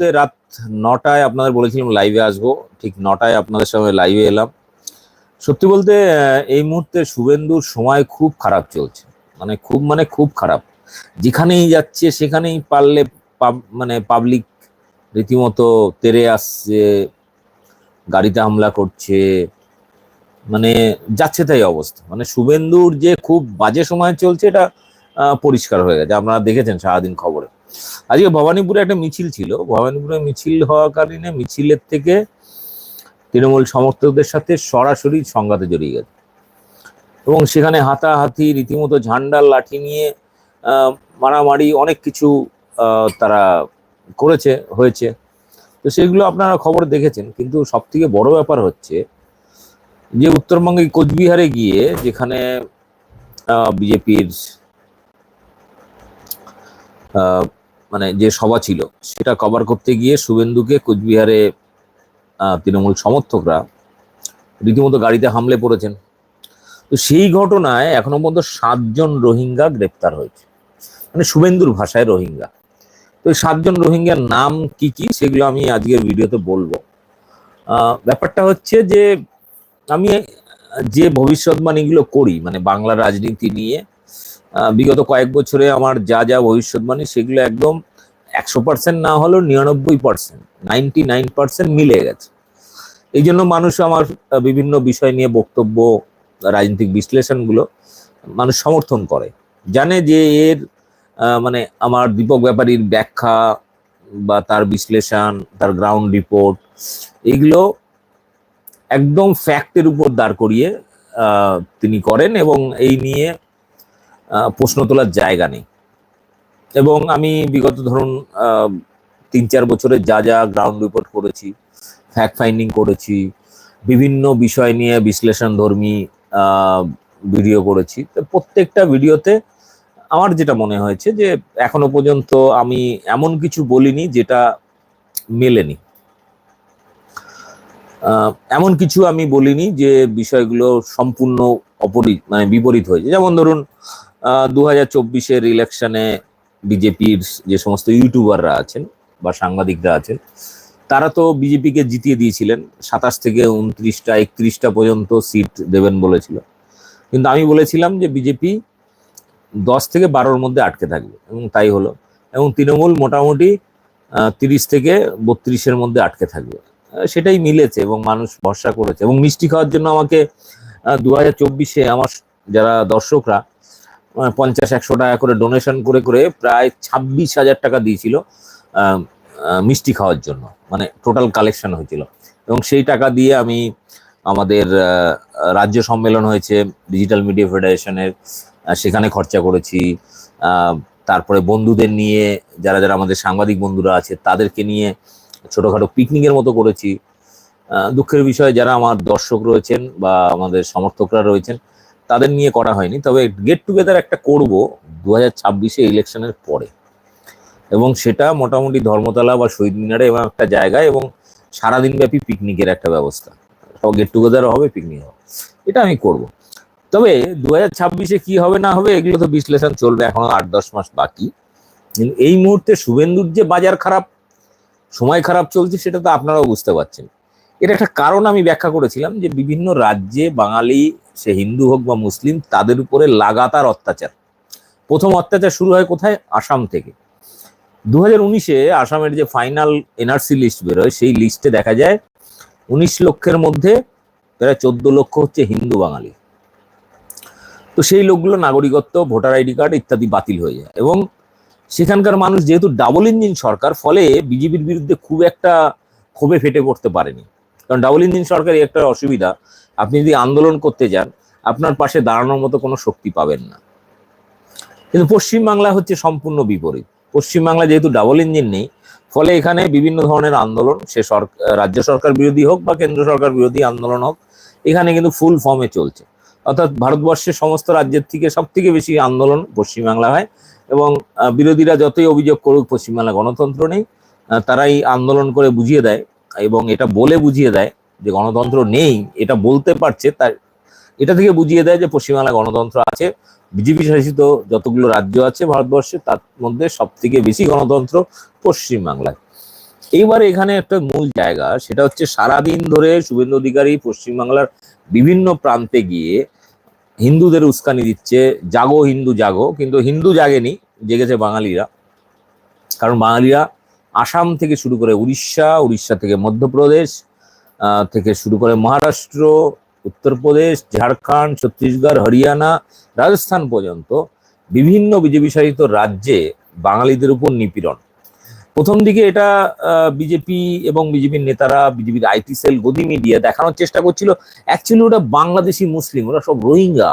রাত নটায় আপনাদের বলেছিলাম লাইভে আসব। ঠিক নটায় আপনাদের সঙ্গে লাইভে এলাম। সত্যি বলতে এই মুহূর্তে শুভেন্দুর সময় খুব খারাপ চলছে। মানে খুব মানে খুব খারাপ। যেখানেই যাচ্ছে, সেখানেই পারলে মানে পাবলিক রীতিমতো তেরে আসছে, গাড়িতে হামলা করছে। মানে যাচ্ছে তাই অবস্থা। মানে শুভেন্দুর যে খুব বাজে সময় চলছে, এটা পরিষ্কার হয়ে গেছে। আপনারা দেখেছেন সারাদিন খবরে। আজকে ভবানীপুরে একটা মিছিল ছিল। ভবানীপুরে মিছিল হওয়াকালীনে মিছিলের থেকে তৃণমূল সমর্থকদের সাথে সরাসরি সংঘাতে জড়িয়ে গেছে। এবং সেখানে হাতাহাতি, রীতিমতো ঝান্ডার লাঠি নিয়ে মারামারি অনেক কিছু তারা করেছে, হয়েছে। তো সেগুলো আপনারা খবর দেখেছেন। কিন্তু সব থেকে বড় ব্যাপার হচ্ছে যে উত্তরবঙ্গে কোচবিহারে গিয়ে যেখানে বিজেপির মানে যে সভা ছিল, সেটা কভার করতে গিয়ে শুভেন্দুকে কোচবিহারে তৃণমূল সমর্থকরা রীতিমতো গাড়িতে হামলে পড়েছেন। তো সেই ঘটনায় এখনও পর্যন্ত সাতজন রোহিঙ্গা গ্রেপ্তার হয়েছে। মানে শুভেন্দুর ভাষায় রোহিঙ্গা। তো এই সাতজন রোহিঙ্গার নাম কি কি, সেগুলো আমি আজকের ভিডিওতে বলব। ব্যাপারটা হচ্ছে যে, আমি যে ভবিষ্যৎবাণীগুলো করি মানে বাংলা রাজনীতি নিয়ে বিগত কয়েক বছরে আমার যা যা ভবিষ্যৎবাণী সেগুলো একদম একশো পার্সেন্ট না হলেও নিরানব্বই পার্সেন্ট নাইনটি নাইন পার্সেন্ট মিলে গেছে। এই জন্য মানুষ আমার বিভিন্ন বিষয় নিয়ে বক্তব্য, রাজনৈতিক বিশ্লেষণগুলো মানুষ সমর্থন করে। জানে যে এর মানে আমার দীপক ব্যাপারীর ব্যাখ্যা বা তার বিশ্লেষণ, তার গ্রাউন্ড রিপোর্ট এগুলো একদম ফ্যাক্টের উপর দাঁড় করিয়ে তিনি করেন এবং এই নিয়ে প্রশ্ন তোলার জায়গা নেই। এবং আমি বিগত ধরুন তিন চার বছরে যা যা গ্রাউন্ড রিপোর্ট করেছি ফ্যাক্ট ফাইন্ডিং করেছি, বিভিন্ন বিষয় নিয়ে বিশ্লেষণ ধর্মী ভিডিও করেছি। তো প্রত্যেকটা ভিডিওতে আমার যেটা মনে হয়েছে যে, এখনও পর্যন্ত আমি এমন কিছু বলিনি যেটা মেলেনি। এমন কিছু আমি বলিনি যে বিষয়গুলো সম্পূর্ণ অপরি মানে বিপরীত হয়েছে। যেমন ধরুন দু হাজার চব্বিশের ইলেকশনে বিজেপির যে সমস্ত ইউটিউবাররা আছেন বা সাংবাদিকরা আছেন, তারা তো বিজেপিকে জিতিয়ে দিয়েছিলেন। সাতাশ থেকে উনত্রিশটা, একত্রিশটা পর্যন্ত সিট দেবেন বলেছিল। কিন্তু আমি বলেছিলাম যে বিজেপি দশ থেকে বারোর মধ্যে আটকে থাকবে, এবং তাই হলো। এবং তৃণমূল মোটামুটি তিরিশ থেকে বত্রিশের মধ্যে আটকে থাকবে। সেটাই মিলেছে এবং মানুষ ভরসা করেছে। এবং মিষ্টি খাওয়ার জন্য আমাকে দু হাজার চব্বিশে আমার যারা দর্শকরা পঞ্চাশ, একশো টাকা করে ডোনেশন করে করে প্রায় ছাব্বিশ হাজার টাকা দিয়েছিল মিষ্টি খাওয়ার জন্য। মানে টোটাল কালেকশন হয়েছিল। এবং সেই টাকা দিয়ে আমি আমাদের রাজ্য সম্মেলন হয়েছে ডিজিটাল মিডিয়া ফেডারেশনের সেখানে খরচা করেছি। তারপরে বন্ধুদের নিয়ে, যারা যারা আমাদের সাংবাদিক বন্ধুরা আছে, তাদেরকে নিয়ে ছোটোখাটো পিকনিকের মতো করেছি। দুঃখের বিষয়, যারা আমার দর্শক রয়েছেন বা আমাদের সমর্থকরা রয়েছেন তাদের নিয়ে করা হয়নি। তবে গেট টুগেদার একটা করব দু হাজার ছাব্বিশে ইলেকশনের পরে। এবং সেটা মোটামুটি ধর্মতলা বা শহীদ মিনারে এবং একটা জায়গায় এবং সারাদিন ব্যাপী পিকনিকের একটা ব্যবস্থা। গেট টুগেদার হবে পিকনিক হবে। এটা আমি করব। তবে দু হাজার ছাব্বিশে কি হবে না হবে এগুলো তো বিশ্লেষণ চলবে, এখনও আট দশ মাস বাকি। কিন্তু এই মুহূর্তে শুভেন্দুর যে বাজার খারাপ, সময় খারাপ চলছে, সেটা তো আপনারাও বুঝতে পারছেন। এর একটা কারণ আমি ব্যাখ্যা করেছিলাম যে বিভিন্ন রাজ্যে বাঙালি, সে হিন্দু হোক বা মুসলিম, তাদের উপরে লাগাতার অত্যাচার। প্রথম অত্যাচার শুরু হয় কোথায়? আসাম থেকে। দু হাজার উনিশে আসামের যে ফাইনাল এনআরসি লিস্ট বেরোয়, সেই লিস্টে দেখা যায়, উনিশ লক্ষের মধ্যে প্রায় চোদ্দ লক্ষ হচ্ছে হিন্দু বাঙালি। তো সেই লোকগুলো নাগরিকত্ব, ভোটার আইডি কার্ড ইত্যাদি বাতিল হয়ে যায় এবং সেখানকার মানুষ যেহেতু ডাবল ইঞ্জিন সরকার, ফলে বিজেপির বিরুদ্ধে খুব একটা ক্ষোভে ফেটে পড়তে পারেনি। কারণ ডাবল ইঞ্জিন সরকারের একটা অসুবিধা, আপনি যদি আন্দোলন করতে যান, আপনার পাশে দাঁড়ানোর মতো কোনো শক্তি পাবেন না। কিন্তু পশ্চিমবাংলা হচ্ছে সম্পূর্ণ বিপরীত। পশ্চিমবাংলা যেহেতু ডাবল ইঞ্জিন নেই, ফলে এখানে বিভিন্ন ধরনের আন্দোলন, সে সরকার রাজ্য সরকার বিরোধী হোক বা কেন্দ্র সরকার বিরোধী আন্দোলন হোক, এখানে কিন্তু ফুল ফর্মে চলছে। অর্থাৎ ভারতবর্ষের সমস্ত রাজ্যের থেকে সব থেকে বেশি আন্দোলন পশ্চিমবাংলা হয় এবং বিরোধীরা যতই অভিযোগ করুক পশ্চিমবাংলা গণতন্ত্র নেই তারাই আন্দোলন করে বুঝিয়ে দেয়। এবং এটা বলে বুঝিয়ে দেয় যে গণতন্ত্র নেই, এটা বলতে পারছে তার, এটা থেকে বুঝিয়ে দেয় যে পশ্চিমবাংলা গণতন্ত্র আছে, বিজেপি শাসিত যতগুলো রাজ্য আছে ভারতবর্ষে, তার মধ্যে সব থেকে বেশি গণতন্ত্র পশ্চিমবাংলায়। এইবার এখানে একটা মূল জায়গা, সেটা হচ্ছে সারাদিন ধরে শুভেন্দু অধিকারী পশ্চিমবাংলার বিভিন্ন প্রান্তে গিয়ে হিন্দুদের উস্কানি দিচ্ছে, জাগো হিন্দু জাগো, কিন্তু হিন্দু জাগেনি, জেগেছে বাঙালিরা। কারণ বাঙালিরা আসাম থেকে শুরু করে উড়িষ্যা উড়িষ্যা থেকে মধ্যপ্রদেশ থেকে শুরু করে মহারাষ্ট্র, উত্তরপ্রদেশ, ঝাড়খণ্ড, ছত্তিশগড়, হরিয়ানা, রাজস্থান পর্যন্ত বিভিন্ন বিজেপি শাসিত রাজ্যে বাঙালিদের উপর নিপীড়ন। প্রথম দিকে এটা বিজেপি এবং বিজেপির নেতারা, বিজেপির আইটি সেল, গদি মিডিয়া দেখানোর চেষ্টা করছিল। অ্যাকচুয়ালি ওটা বাংলাদেশি মুসলিম, ওরা সব রোহিঙ্গা।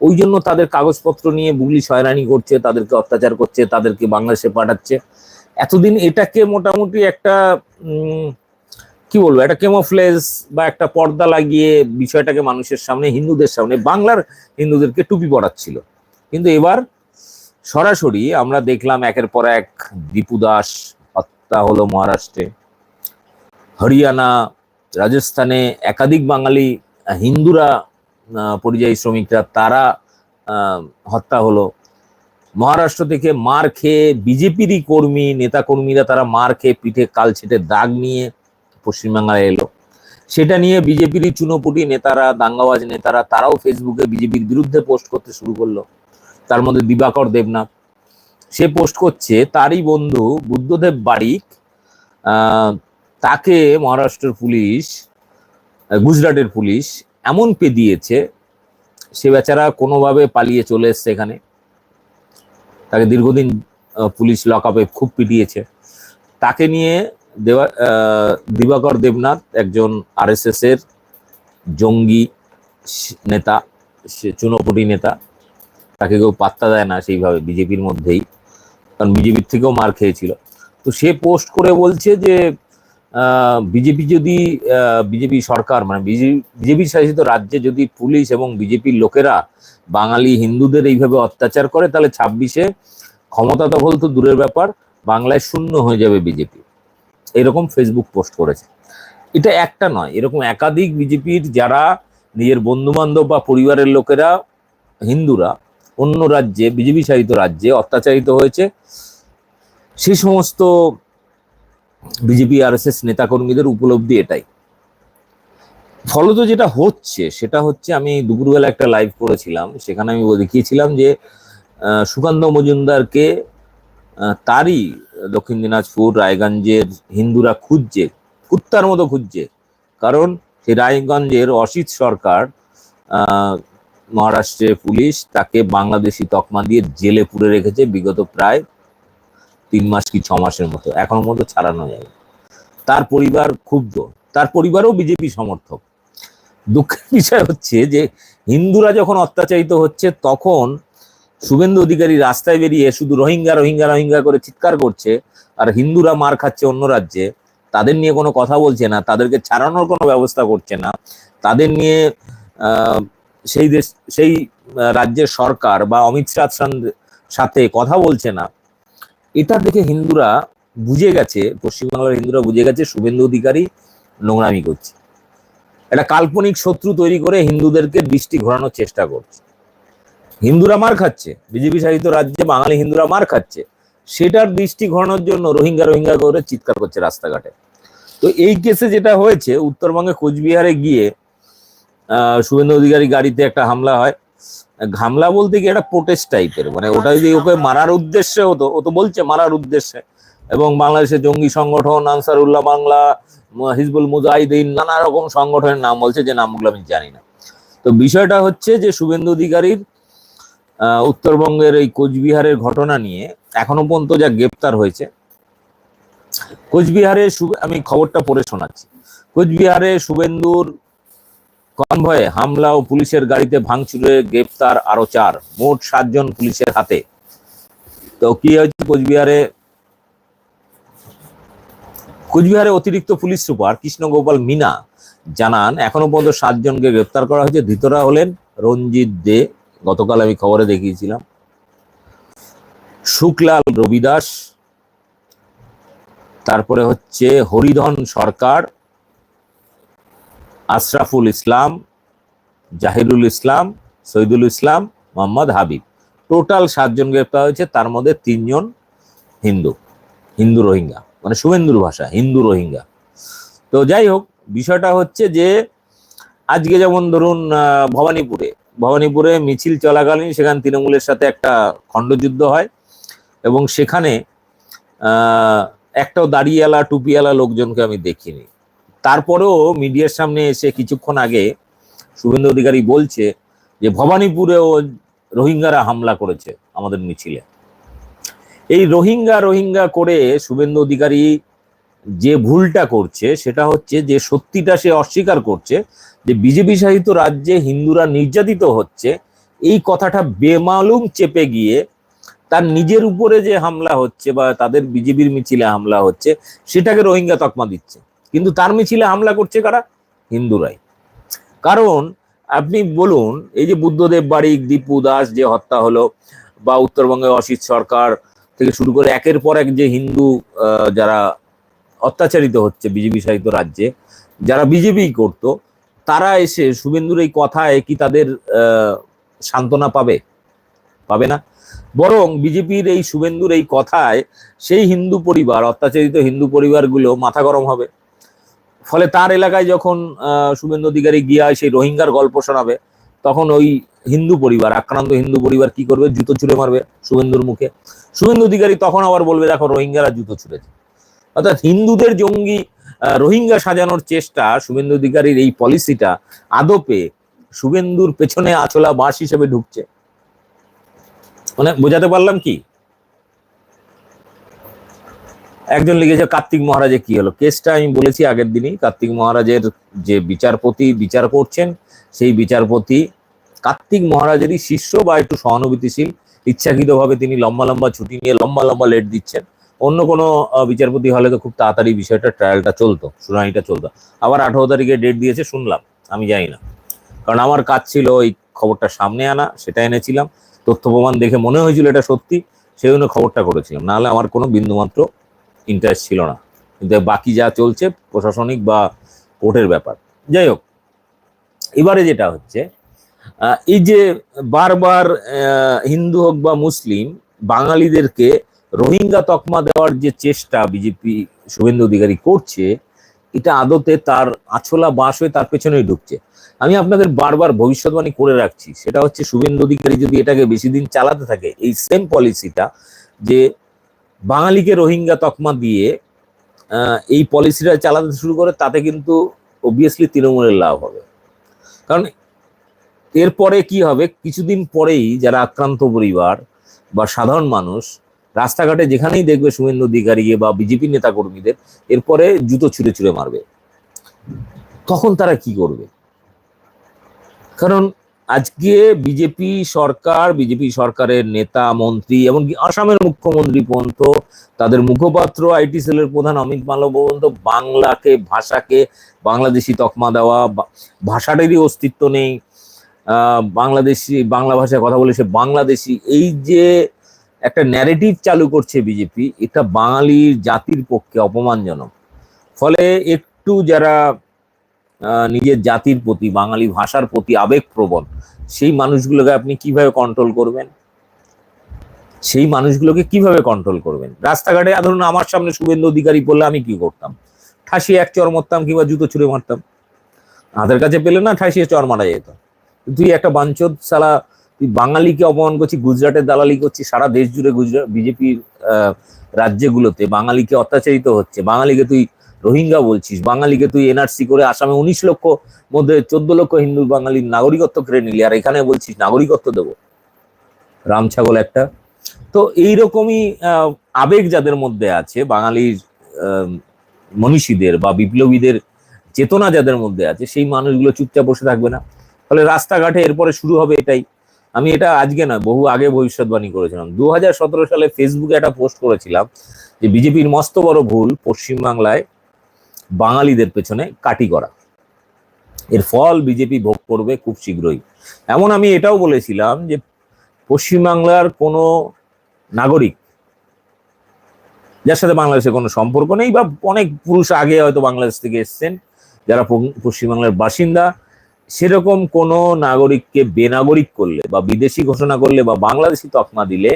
ওই জন্য তাদের কাগজপত্র নিয়ে পুলিশ হয়রানি করছে, তাদেরকে অত্যাচার করছে, তাদেরকে বাংলাদেশে পাঠাচ্ছে। এতদিন এটাকে মোটামুটি একটা কি বলব, একটা কেমোফ্লেজ বা একটা পর্দা লাগিয়ে বিষয়টাকে মানুষের সামনে, হিন্দুদের সামনে, বাংলার হিন্দুদেরকে টুপি পড়াচ্ছিল কিন্তু এবার সরাসরি আমরা দেখলাম একের পর এক দীপু দাস হত্যা হলো মহারাষ্ট্রে। হরিয়ানা, রাজস্থানে একাধিক বাঙালি হিন্দুরা পরিযায়ী শ্রমিকরা, তারা হত্যা হলো। মহারাষ্ট্র থেকে মার খেয়ে বিজেপিরই কর্মী নেতা কর্মীরা তারা মার খেয়ে পিঠে কাল ছেটে দাগ নিয়ে পশ্চিমবাংলায় এলো। সেটা নিয়ে বিজেপিরই চুনোপুটি নেতারা, দাঙ্গাবাজ নেতারা, তারাও ফেসবুকে বিজেপির বিরুদ্ধে পোস্ট করতে শুরু করল। তার মধ্যে দিবাকর দেবনাথ। সে পোস্ট করছে, তারই বন্ধু বুদ্ধদেব বারিক তাকে মহারাষ্ট্রের পুলিশ গুজরাটের পুলিশ এমন পে দিয়েছে, সে বেচারা কোনোভাবে পালিয়ে চলে এসছে এখানে। তাকে দীর্ঘদিন পুলিশ লকআপে খুব পিটিয়েছে। তাকে নিয়ে দেবা দিবাকর দেবনাথ একজন আরএসএস এর জঙ্গি নেতা, সে চুনোপুটি নেতা। তাকে কেউ পাত্তা দেয় না সেইভাবে বিজেপির মধ্যেই, কারণ বিজেপির থেকেও মার খেয়েছিল। তো সে পোস্ট করে বলছে যে বিজেপি যদি বিজেপি সরকার মানে বিজেপি শাসিত রাজ্যে যদি পুলিশ এবং বিজেপির লোকেরা বাঙালি হিন্দুদের এইভাবে অত্যাচার করে, তাহলে ছাব্বিশে ক্ষমতা দখল তো দূরের ব্যাপার, বাংলায় শূন্য হয়ে যাবে বিজেপি। এরকম ফেসবুক পোস্ট করেছে। এটা একটা নয়, এরকম একাধিক বিজেপির যারা নিজের বন্ধু বান্ধব বা পরিবারের লোকেরা, হিন্দুরা, অন্য রাজ্যে, বিজেপি শাসিত রাজ্যে অত্যাচারিত হয়েছে সেই সমস্ত বিজেপি আর এস এস নেতাকর্মীদের উপলব্ধি এটাই। ফলত যেটা হচ্ছে, সেটা হচ্ছে আমি দুপুরবেলা একটা লাইভ করেছিলাম, সেখানে আমি দেখিয়েছিলাম যে সুকান্ত মজুমদারকে তারই দক্ষিণ দিনাজপুর, রায়গঞ্জের হিন্দুরা খুঁজছে, কুত্তার মতো খুঁজছে। কারণ সেই রায়গঞ্জের অসিত সরকার মহারাষ্ট্রের পুলিশ তাকে বাংলাদেশি তকমা দিয়ে জেলে পুরে রেখেছে, বিগত প্রায় তিন মাস কি ছ মাসের মতো। এখনও মতো ছাড়ানো যায় তার পরিবার ক্ষুব্ধ। তার পরিবারও বিজেপি সমর্থক। দুঃখের বিষয় হচ্ছে যে, হিন্দুরা যখন অত্যাচারিত হচ্ছে, তখন শুভেন্দু অধিকারী রাস্তায় বেরিয়ে শুধু রোহিঙ্গা রোহিঙ্গা রোহিঙ্গা করে চিৎকার করছে, আর হিন্দুরা মার খাচ্ছে অন্য রাজ্যে। তাদের নিয়ে কোনো কথা বলছে না। তাদেরকে ছাড়ানোর কোনো ব্যবস্থা করছে না। তাদের নিয়ে সেই দেশ, সেই রাজ্যের সরকার বা অমিত শাহ সাথে কথা বলছে না। এটা দেখে হিন্দুরা বুঝে গেছে, পশ্চিমবাংলার হিন্দুরা বুঝে গেছে, শুভেন্দু অধিকারী নোংরামি করছে। একটা কাল্পনিক শত্রু তৈরি করে হিন্দুদেরকে দৃষ্টি ঘোরানোর চেষ্টা করছে। হিন্দুরা মার খাচ্ছে, বিজেপি শাসিত রাজ্যে বাঙালি হিন্দুরা মার খাচ্ছে। সেটার দৃষ্টি ঘোরানোর জন্য রোহিঙ্গা রোহিঙ্গা করে চিৎকার করছে রাস্তাঘাটে। তো এই কেসে যেটা হয়েছে, উত্তরবঙ্গে কোচবিহারে গিয়ে শুভেন্দু অধিকারী গাড়িতে একটা হামলা হয়। হামলা বলতে কি একটা প্রোটেস্ট টাইপের মানে ওটা যদি ওকে মারার উদ্দেশ্যে হতো, ও তো বলছে মারার উদ্দেশ্যে। এবং বাংলাদেশের জঙ্গি সংগঠন, আনসারুল্লাহ বাংলা হিজবুল মুজাহিদিন, নানা রকম সংগঠনের নাম বলছে, যে নামগুলো আমি জানি না। তো বিষয়টা হচ্ছে যে শুভেন্দু অধিকারীর উত্তরবঙ্গের এই কোচবিহারের ঘটনা নিয়ে এখনও পর্যন্ত যা গ্রেপ্তার হয়েছে, কোচবিহারে আমি খবরটা পড়ে শোনাচ্ছি। কোচবিহারে শুভেন্দুর কনভয়ে হামলা ও পুলিশের গাড়িতে ভাঙচুরে গ্রেপ্তার আরও চার, মোট সাতজন পুলিশের হাতে। তো কি হয়েছে কোচবিহারে? কোচবিহারে অতিরিক্ত পুলিশ সুপার কৃষ্ণগোপাল মিনা জানান, এখনও পর্যন্ত সাতজনকে গ্রেপ্তার করা হয়েছে। ধৃতরা হলেন রঞ্জিত দে, গতকাল আমি খবরে দেখিয়েছিলাম। শুক্লাল রবিদাস, তারপরে হচ্ছে হরিধন সরকার আশরাফুল ইসলাম জাহিরুল ইসলাম শহীদুল ইসলাম, মোহাম্মদ হাবিব। টোটাল সাতজন গ্রেপ্তার হয়েছে, তার মধ্যে তিনজন হিন্দু হিন্দু রোহিঙ্গা মানে শুভেন্দুর ভাষা, হিন্দু রোহিঙ্গা। তো যাই হোক, বিষয়টা হচ্ছে যে, আজকে যেমন ধরুন ভবানীপুরে ভবানীপুরে মিছিল চলাকালীন সেখানে তৃণমূলের সাথে একটা খণ্ডযুদ্ধ হয় এবং সেখানে একটাও দাড়িওয়ালা টুপিওয়ালা লোকজনকে আমি দেখিনি। তারপরেও মিডিয়ার সামনে এসে কিছুক্ষণ আগে শুভেন্দু অধিকারী বলছে যে ভবানীপুরেও রোহিঙ্গারা হামলা করেছে আমাদের মিছিলে। এই রোহিঙ্গা রোহিঙ্গা করে শুভেন্দু অধিকারী যে ভুলটা করছে সেটা হচ্ছে যে সত্যিটা সে অস্বীকার করছে যে বিজেপি শাসিত রাজ্যে হিন্দুরা নির্যাতিত হচ্ছে। এই কথাটা বেমালুম চেপে গিয়ে তার নিজের উপরে যে হামলা হচ্ছে বা তাদের বিজেপির মিছিলে হামলা হচ্ছে, সেটাকে রোহিঙ্গা তকমা দিচ্ছে। কিন্তু তার মিছিলে হামলা করছে কারা? হিন্দুরাই। কারণ আপনি বলুন, এই যে বুদ্ধদেব বাড়িক দীপু দাস যে হত্যা হলো, বা উত্তরবঙ্গে অসিত সরকার থেকে শুরু করে একের পর এক যে হিন্দু যারা অত্যাচারিত হচ্ছে বিজেপি শাসিত রাজ্যে, যারা বিজেপি করত, তারা এসে শুভেন্দুর এই কথায় কি তাদের সান্ত্বনা পাবে? পাবে না। বরং বিজেপির এই শুভেন্দুর এই কথায় সেই হিন্দু পরিবার, অত্যাচারিত হিন্দু পরিবারগুলো মাথা গরম হবে। ফলে তার এলাকায় যখন শুভেন্দু অধিকারী গিয়া সেই রোহিঙ্গার গল্প শোনাবে, তখন ওই হিন্দু পরিবার, আক্রান্ত হিন্দু পরিবার কি করবে? জুতো ছুঁড়ে মারবে শুভেন্দুর মুখে। শুভেন্দু অধিকারী তখন আবার বলবে, দেখো, রোহিঙ্গারা জুতো ছুঁড়েছে। অর্থাৎ হিন্দুদের জঙ্গি রোহিঙ্গা সাজানোর চেষ্টা শুভেন্দু অধিকারীর এই পলিসিটা আদপে শুভেন্দুর পেছনে আচলা বাঁশ হিসেবে ঢুকছে। মানে বোঝাতে পারলাম কি? একজন লিখেছে, কার্তিক মহারাজের কি হলো? কেসটা আমি বলেছি আগের দিনই, কার্তিক মহারাজের যে বিচারপতি বিচার করছেন, সেই বিচারপতি কার্তিক মহারাজেরই শিষ্য বা একটু সহানুভূতিশীল, ইচ্ছাকৃতভাবে তিনি লম্বা লম্বা ছুটি নিয়ে লম্বা লম্বা লেট দিচ্ছেন। অন্য কোনো বিচারপতি হলে তো খুব তাড়াতাড়ি বিষয়টা, ট্রায়ালটা চলতো, শুনানিটা চলতো। আবার আঠারো তারিখে ডেট দিয়েছে, শুনলাম, আমি জানি না। কারণ আমার কাজ ছিল ওই খবরটা সামনে আনা, সেটা এনেছিলাম। তথ্য প্রমাণ দেখে মনে হয়েছিল এটা সত্যি সেই জন্য খবরটা করেছিলাম। নাহলে আমার কোনো বিন্দুমাত্র ইন্টারেস্ট ছিল না। কিন্তু বাকি যা চলছে প্রশাসনিক বা কোর্টের ব্যাপার। যাই হোক, এবারে যেটা হচ্ছে এই যে বারবার হিন্দু হোক বা মুসলিম, বাঙালিদেরকে রোহিঙ্গা তকমা দেওয়ার যে চেষ্টা বিজেপি শুভেন্দু অধিকারী করছে, এটা আদতে তার আছলা বাঁশ হয়ে তার পেছনেই ঢুকছে। আমি আপনাদের বারবার ভবিষ্যৎবাণী করে রাখছি, সেটা হচ্ছে শুভেন্দু অধিকারী যদি এটাকে বেশি দিন চালাতে থাকে, এই সেম পলিসিটা যে বাঙালিকে রোহিঙ্গা তকমা দিয়ে এই পলিসিটা চালাতে শুরু করে, তাতে কিন্তু অবভিয়াসলি তৃণমূলের লাভ হবে। কারণ এরপরে কি হবে? কিছুদিন পরেই যারা আক্রান্ত পরিবার বা সাধারণ মানুষ, রাস্তাঘাটে যেখানেই দেখবে শুভেন্দু অধিকারী বা বিজেপি নেতা কর্মীদের এরপরে জুতো ছুঁড়ে ছুঁড়ে মারবে। তখন তারা কি করবে? কারণ আজকে বিজেপি সরকার, বিজেপি সরকারের নেতা, মন্ত্রী এমনকি আসামের মুখ্যমন্ত্রী পর্যন্ত তাদের মুখপাত্র, আইটি সেলের প্রধান অমিত মালব্য পর্যন্ত বাংলাকে, ভাষাকে, বাংলাদেশি তকমা দেওয়া ভাষাটারই অস্তিত্ব নেই। বাংলাদেশি, বাংলা ভাষায় কথা বলে সে বাংলাদেশি। এই যে একটা ন্যারেটিভ চালু করছে বিজেপি, এটা বাঙালির জাতির পক্ষে অপমানজনক। ফলে একটু যারা নিজের জাতির প্রতি, বাঙালি ভাষার প্রতি আবেগপ্রবণ, সেই মানুষগুলোকে আপনি কীভাবে কন্ট্রোল করবেন? সেই মানুষগুলোকে কীভাবে কন্ট্রোল করবেন? রাস্তাঘাটে ধরুন আমার সামনে শুভেন্দু অধিকারী পড়লে আমি কি করতাম? ঠাসিয়ে এক চর মারতাম কিংবা জুতো ছুঁড়ে মারতাম। হাতের কাছে পেলে না ঠাসিয়ে চর মারা যেত। তুই একটা বাঞ্চদ সালা, তুই বাঙালিকে অপমান করছিস, গুজরাটের দালালি করছিস, সারা দেশ জুড়ে গুজরাট, বিজেপির রাজ্যগুলোতে বাঙালিকে অত্যাচারিত হচ্ছে। বাঙালিকে তুই রোহিঙ্গা বলছিস। বাঙালিকে তুই এনআরসি করে আসামে উনিশ লক্ষ মধ্যে চোদ্দ লক্ষ হিন্দু বাঙালির নাগরিকত্ব কেড়ে নিলি, আর এখানে বলছিস নাগরিকত্ব দেবো। রাম ছাগল একটা। তো এইরকমই আবেগ যাদের মধ্যে আছে, বাঙালির মনীষীদের বা বিপ্লবীদের চেতনা যাদের মধ্যে আছে, সেই মানুষগুলো চুপচাপ বসে থাকবে না। ফলে রাস্তাঘাটে এরপরে শুরু হবে এটাই। আমি এটা আজকে না বহু আগে ভবিষ্যৎবাণী করেছিলাম। দু হাজার সতেরো সালে ফেসবুকে একটা পোস্ট করেছিলাম যে, বিজেপির মস্ত বড় ভুল পশ্চিমবাংলায় বাঙালিদের পেছনে কাটি করা। এর ফল বিজেপি ভোগ করবে খুব শীঘ্রই। এমন আমি এটাও বলেছিলাম যে পশ্চিমবাংলার কোনো নাগরিক যার সাথে বাংলাদেশের কোনো সম্পর্ক নেই বা অনেক পুরুষ আগে হয়তো বাংলাদেশ থেকে এসছেন, যারা পশ্চিমবাংলার বাসিন্দা, সেরকম কোনো নাগরিককে বেনাগরিক করলে বা বিদেশি ঘোষণা করলে বা বাংলাদেশি তকমা দিলে,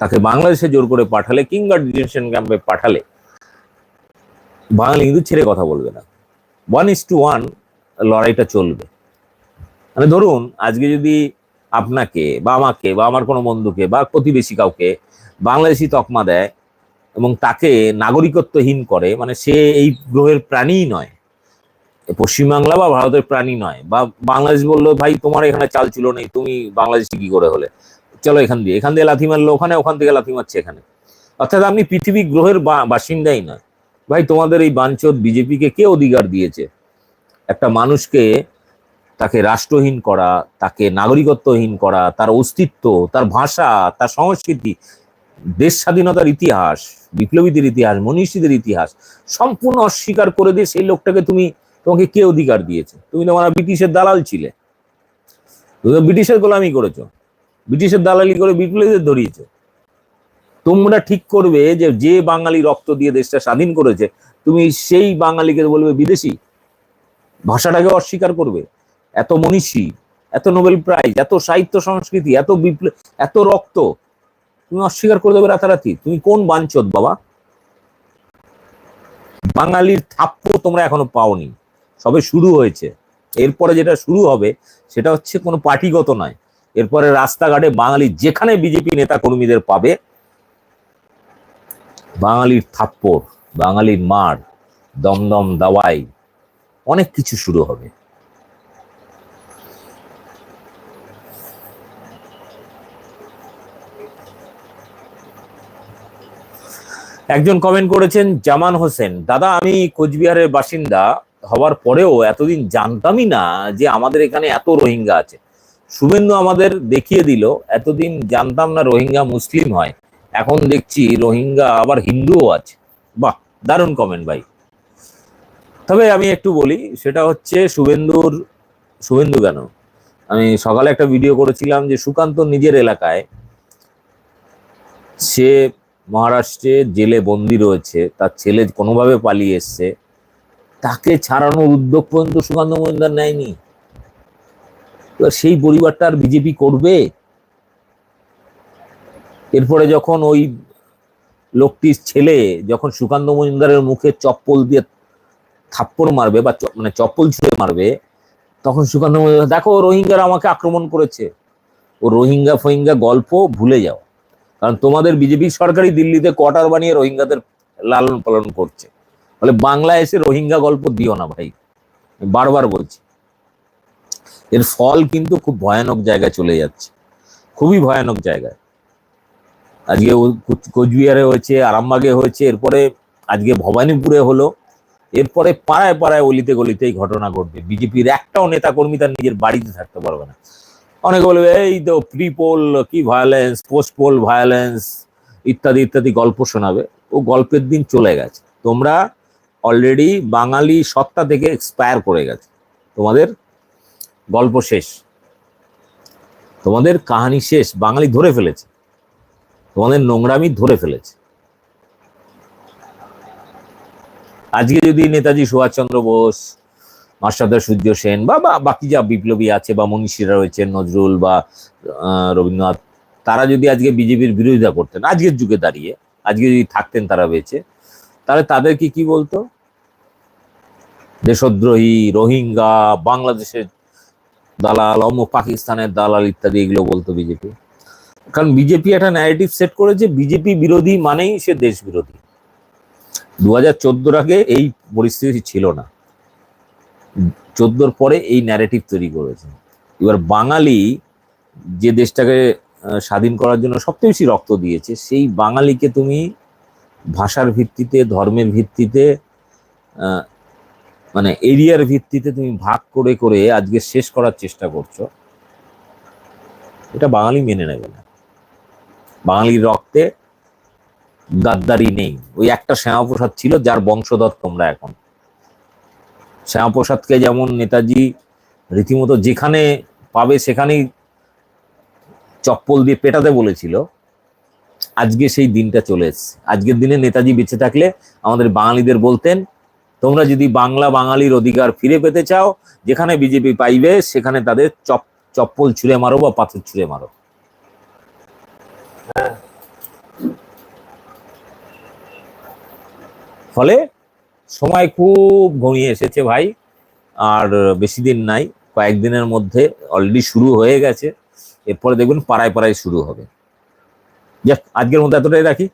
তাকে বাংলাদেশে জোর করে পাঠালে কিংবা ডিটেনশন ক্যাম্পে পাঠালে বাঙালি কিন্তু ছেড়ে কথা বলবে না। ওয়ান ইস টু ওয়ান লড়াইটা চলবে। মানে ধরুন, আজকে যদি আপনাকে বা আমাকে বা আমার কোনো বন্ধুকে বা প্রতিবেশী কাউকে বাংলাদেশি তকমা দেয় এবং তাকে নাগরিকত্বহীন করে মানে সে এই গ্রহের প্রাণীই নয়, পশ্চিমবাংলা বা ভারতের প্রাণী নয়, বা বাংলাদেশ বলল, ভাই, তোমার এখানে চাল ছিল নেই, তুমি বাংলাদেশি কি করে হলে? চলো এখান দিয়ে। এখান দিয়ে লাথি মারলো, ওখানে, ওখান থেকে লাথি মারছে এখানে। অর্থাৎ আপনি পৃথিবী গ্রহের বাসিন্দাই নয়। ভাই, তোমাদের এই বাঞ্চদ বিজেপিকে কে অধিকার দিয়েছে? একটা মানুষকে তাকে রাষ্ট্রহীন করা, তাকে নাগরিকত্বহীন করা, তার অস্তিত্ব, তার ভাষা, তার সংস্কৃতি, দেশ স্বাধীনতার ইতিহাস, বিপ্লবীদের ইতিহাস, মনীষীদের ইতিহাস, সম্পূর্ণ অস্বীকার করে দিয়ে সেই লোকটাকে তুমি, তোমাকে কে অধিকার দিয়েছে? তুমি তো মানে ব্রিটিশের দালাল ছিলে। তুমি ব্রিটিশের গোলামি করেছ। ব্রিটিশের দালালি করে বিপ্লবীদের ধরিয়েছো। তোমরা ঠিক করবে যে যে বাঙালি রক্ত দিয়ে দেশটা স্বাধীন করেছে, তুমি সেই বাঙালিকে বলবে বিদেশি। ভাষাটাকে অস্বীকার করবে। এত মনীষী, এত নোবেল প্রাইজ, এত সাহিত্য সংস্কৃতি, এত বিপ্লব এত রক্ত, তুমি অস্বীকার করে দেবে রাতারাতি। তুমি কোন বাঞ্চদ বাবা? বাঙালির থাপ্প তোমরা এখনও পাওনি। সবে শুরু হয়েছে। এরপরে যেটা শুরু হবে, সেটা হচ্ছে কোনো পার্টিগত নয়। এরপরে রাস্তাঘাটে বাঙালি যেখানে বিজেপি নেতা কর্মীদের পাবে বাঙালির থাপ্পড়, বাঙালির মার, দমদম দাওয়াই, অনেক কিছু শুরু হবে। একজন কমেন্ট করেছেন, জামান হোসেন, দাদা, আমি কোচবিহারের বাসিন্দা হওয়ার পরেও এতদিন জানতামই না যে আমাদের এখানে এত রোহিঙ্গা আছে। শুভেন্দু আমাদের দেখিয়ে দিল, এতদিন জানতাম না রোহিঙ্গা মুসলিম হয়। এখন দেখছি রোহিঙ্গা আবার হিন্দুও আছে। বাহ, দারুণ কমেন্ট ভাই। তবে আমি একটু বলি, সেটা হচ্ছে শুভেন্দুর, শুভেন্দু কেন? আমি সকালে একটা ভিডিও করেছিলাম যে সুকান্ত নিজের এলাকায়, সে মহারাষ্ট্রে জেলে বন্দি রয়েছে, তার ছেলে কোনোভাবে পালিয়ে এসছে, তাকে ছাড়ানোর উদ্যোগ পর্যন্ত সুকান্ত মজুমদার নেয়নি। সেই পরিবারটা আর বিজেপি করবে? এরপরে যখন ওই লোকটির ছেলে যখন সুকান্ত মজুমদারের মুখে চপ্পল দিয়ে থাপ্পড় মারবে বা মানে চপ্পল ছুঁড়ে মারবে, তখন সুকান্ত মজুমদার, দেখো, রোহিঙ্গারা আমাকে আক্রমণ করেছে। ও রোহিঙ্গা ফোহিঙ্গা গল্প ভুলে যাও। কারণ তোমাদের বিজেপি সরকারই দিল্লিতে কোয়ার্টার বানিয়ে রোহিঙ্গাদের লালন পালন করছে। ফলে বাংলায় এসে রোহিঙ্গা গল্প দিও না ভাই। বারবার বলছি। এর ফল কিন্তু খুব ভয়ানক জায়গায় চলে যাচ্ছে। খুবই ভয়ানক জায়গায়। আজকে কোচবিহারে হয়েছে, আরামবাগে হয়েছে, এরপরে আজকে ভবানীপুরে হলো। এরপরে পাড়ায় পাড়ায় অলিতে গলিতে এই ঘটনা ঘটবে। বিজেপির একটাও নেতা কর্মী তার নিজের বাড়িতে থাকতে পারবে না। অনেকে বলবে, এই তো প্রি পোল কি ভায়োলেন্স পোস্ট পোল ভায়োলেন্স ইত্যাদি ইত্যাদি গল্প শোনাবে। ও গল্পের দিন চলে গেছে। তোমরা অলরেডি বাঙালি সত্তা থেকে এক্সপায়ার করে গেছে। তোমাদের গল্প শেষ। তোমাদের কাহানি শেষ। বাঙালি ধরে ফেলেছে। তোমাদের নোংরামি ধরে ফেলেছে। আজকে যদি নেতাজি সুভাষচন্দ্র বোস, মাস্টারদা সূর্য সেন বা বাকি যা বিপ্লবী আছে বা মনীষীরা রয়েছেন, নজরুল বা রবীন্দ্রনাথ, তারা যদি আজকে বিজেপির বিরোধিতা করতেন, আজকের যুগে দাঁড়িয়ে, আজকে যদি থাকতেন তারা বেঁচে, তাহলে তাদেরকে কি বলতো? দেশদ্রোহী, রোহিঙ্গা, বাংলাদেশের দালাল, অমুক পাকিস্তানের দালাল ইত্যাদি, এগুলো বলতো বিজেপি। কারণ বিজেপি একটা ন্যারেটিভ সেট করেছে, বিজেপি বিরোধী মানেই সে দেশ বিরোধী দু হাজার আগে এই পরিস্থিতি ছিল না। চোদ্দোর পরে এই ন্যারেটিভ তৈরি করেছে। এবার বাঙালি যে দেশটাকে স্বাধীন করার জন্য সবচেয়ে বেশি রক্ত দিয়েছে, সেই বাঙালিকে তুমি ভাষার ভিত্তিতে, ধর্মের ভিত্তিতে মানে এরিয়ার ভিত্তিতে তুমি ভাগ করে করে আজকে শেষ করার চেষ্টা করছ, এটা বাঙালি মেনে নেবে না। বাঙালির রক্তে গাদ্দারি নেই। ওই একটা শ্যামাপ্রসাদ ছিল যার বংশধর তোমরা এখন। শ্যামাপ্রসাদকে যেমন নেতাজি রীতিমতো যেখানে পাবে সেখানেই চপ্পল দিয়ে পেটাতে বলেছিল। আজকে সেই দিনটা চলে এসছে। আজকের দিনে নেতাজি বেঁচে থাকলে আমাদের বাঙালিদের বলতেন, তোমরা যদি বাংলা বাঙালির অধিকার ফিরে পেতে চাও, যেখানে বিজেপি পাইবে সেখানে তাদের চপ, চপ্পল ছুঁড়ে মারো বা পাথর ছুঁড়ে মারো। ফলে সময় খুব ঘনিয়ে এসেছে ভাই, আর বেশি দিন নাই, কয়েকদিনের মধ্যে অলরেডি শুরু হয়ে গেছে। এরপরে দেখবেন পাড়ায় পাড়ায় শুরু হবে। আজকের মধ্যে এতটাই রাখি।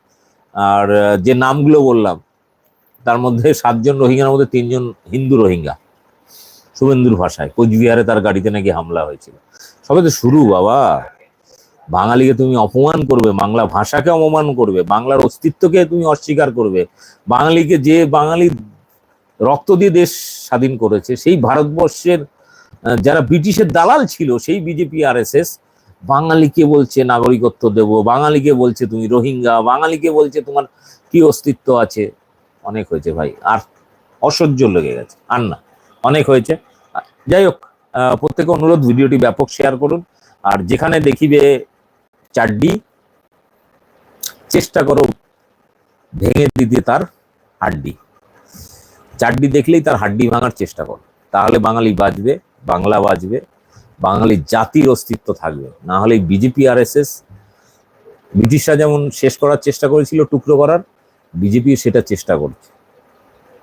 আর যে নামগুলো বললাম, তার মধ্যে সাতজন রোহিঙ্গার, মধ্যে তিনজন হিন্দু রোহিঙ্গা। শুভেন্দুর ভাষায়, কোচবিহারে তার গাড়িতে নাকি হামলা হয়েছিল। সবে তো শুরু বাবা। বাঙালিকে তুমি অপমান করবে, বাংলা ভাষাকে অপমান করবে, বাংলার অস্তিত্বকে তুমি অস্বীকার করবে, বাঙালিকে যে বাঙালি রক্ত দিয়ে দেশ স্বাধীন করেছে, সেই ভারতবর্ষের যারা ব্রিটিশের দালাল ছিল, সেই বিজেপি আর বাঙালিকে বলছে নাগরিকত্ব দেব, বাঙালিকে বলছে তুমি রোহিঙ্গা, বাঙালিকে বলছে তোমার কি অস্তিত্ব আছে? অনেক হয়েছে ভাই, আর অসহ্য লেগে গেছে, আর না, অনেক হয়েছে। যাই হোক প্রত্যেকে অনুরোধ, ভিডিওটি ব্যাপক শেয়ার করুন, আর যেখানে দেখিবে চাড্ডি চেষ্টা করো ভেঙে দিতে তার হাড্ডি। চাড্ডি দেখলেই তার হাড্ডি ভাঙার চেষ্টা করো। তাহলে বাঙালি বাঁচবে, বাংলা বাঁচবে, বাঙালি জাতির অস্তিত্ব থাকবে। না হলে বিজেপি আর এস এস ব্রিটিশরা যেমন শেষ করার চেষ্টা করেছিল টুকরো করার, বিজেপি সেটা চেষ্টা করছে।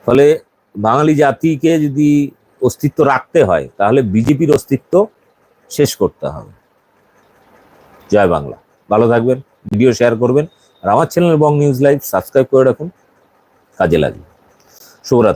ফলে বাঙালি জাতিকে যদি অস্তিত্ব রাখতে হয়, তাহলে বিজেপির অস্তিত্ব শেষ করতে হবে। জয় বাংলা। ভালো থাকবেন, ভিডিও শেয়ার করবেন, আর আমার channel Bong News Live subscribe করে রাখুন। কাজে লাগবে। শুভরাত্রি।